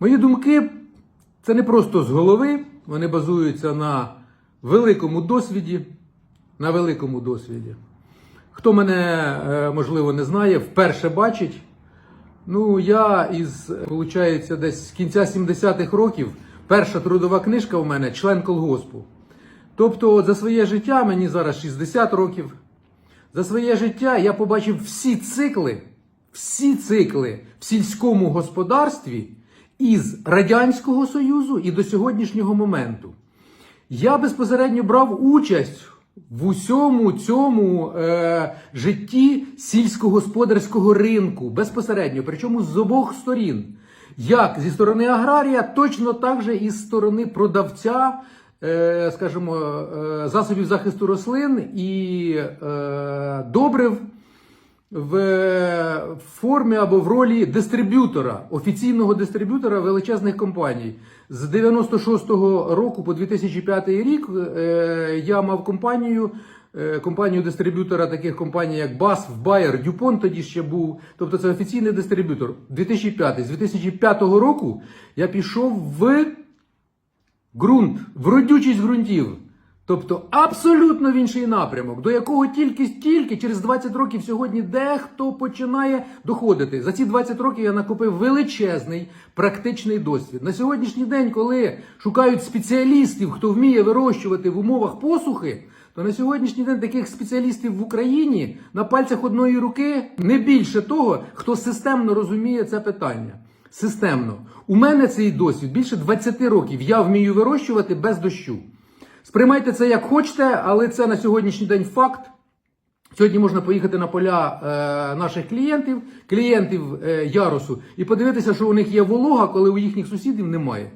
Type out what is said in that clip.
Мої думки це не просто з голови, вони базуються на великому досвіді. На великому досвіді. Хто мене, е, можливо, не знає, вперше бачить. Ну, я із, виходить, десь з кінця 70-х років, перша трудова книжка у мене член колгоспу. Тобто, за своє життя, мені зараз 60 років. За своє життя я побачив всі цикли, всі цикли в сільському господарстві із Радянського Союзу і до сьогоднішнього моменту. Я безпосередньо брав участь в усьому цьому е, житті сільськогосподарського ринку безпосередньо, причому з обох сторін. Як зі сторони аграрія, точно так же і з сторони продавця, е, скажімо, е, засобів захисту рослин і е, добрив в формі або в ролі дистриб'ютора, офіційного дистриб'ютора величезних компаній. З 96-го року по 2005 рік е, я мав компанію, е, компанію дистриб'ютора таких компаній, як BASF, Bayer, DuPont тоді ще був. Тобто це офіційний дистриб'ютор. 2005. З 2005 року я пішов в ґрунт, в родючість ґрунтів. Тобто абсолютно в інший напрямок, до якого тільки тільки через 20 років сьогодні дехто починає доходити. За ці 20 років я накопив величезний практичний досвід. На сьогоднішній день, коли шукають спеціалістів, хто вміє вирощувати в умовах посухи, то на сьогоднішній день таких спеціалістів в Україні на пальцях одної руки не більше того, хто системно розуміє це питання. Системно. У мене цей досвід більше 20 років. Я вмію вирощувати без дощу. Сприймайте це як хочете, але це на сьогоднішній день факт. Сьогодні можна поїхати на поля е, наших клієнтів, клієнтів е, ярусу, і подивитися, що у них є волога, коли у їхніх сусідів немає.